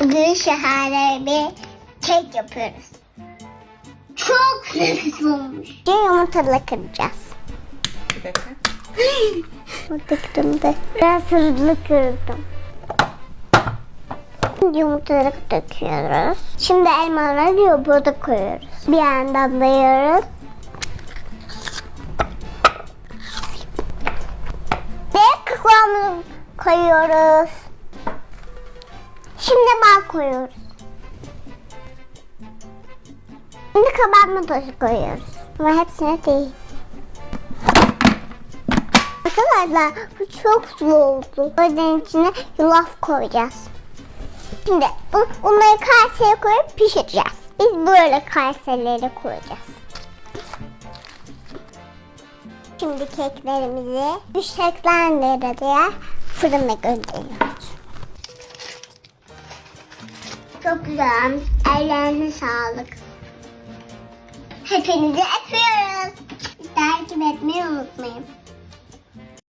Bugün şahane bir kek yapıyoruz. Çok nefis olmuş. Şimdi yumurtalı kıracağız. Bir dakika. Yumurta kırıldı. Biraz hızlı kırdım. Yumurtaları döküyoruz. Şimdi elmaları yoğurda koyuyoruz. Bir yandan dayıyoruz. Ve kıvamını koyuyoruz. Şimdi bal koyuyoruz. Şimdi kabartma tozu koyuyoruz. Ama hepsine değil. Arkadaşlar bu çok sulu oldu. O yüzden içine yulaf koyacağız. Şimdi bu, bunları kaseye koyup pişireceğiz. Biz böyle kaselere koyacağız. Şimdi keklerimizi 180 dereceye fırına gönderiyoruz. Çok güzel. Ellerine sağlık. Hepinizi öpüyoruz. Takip etmeyi unutmayın.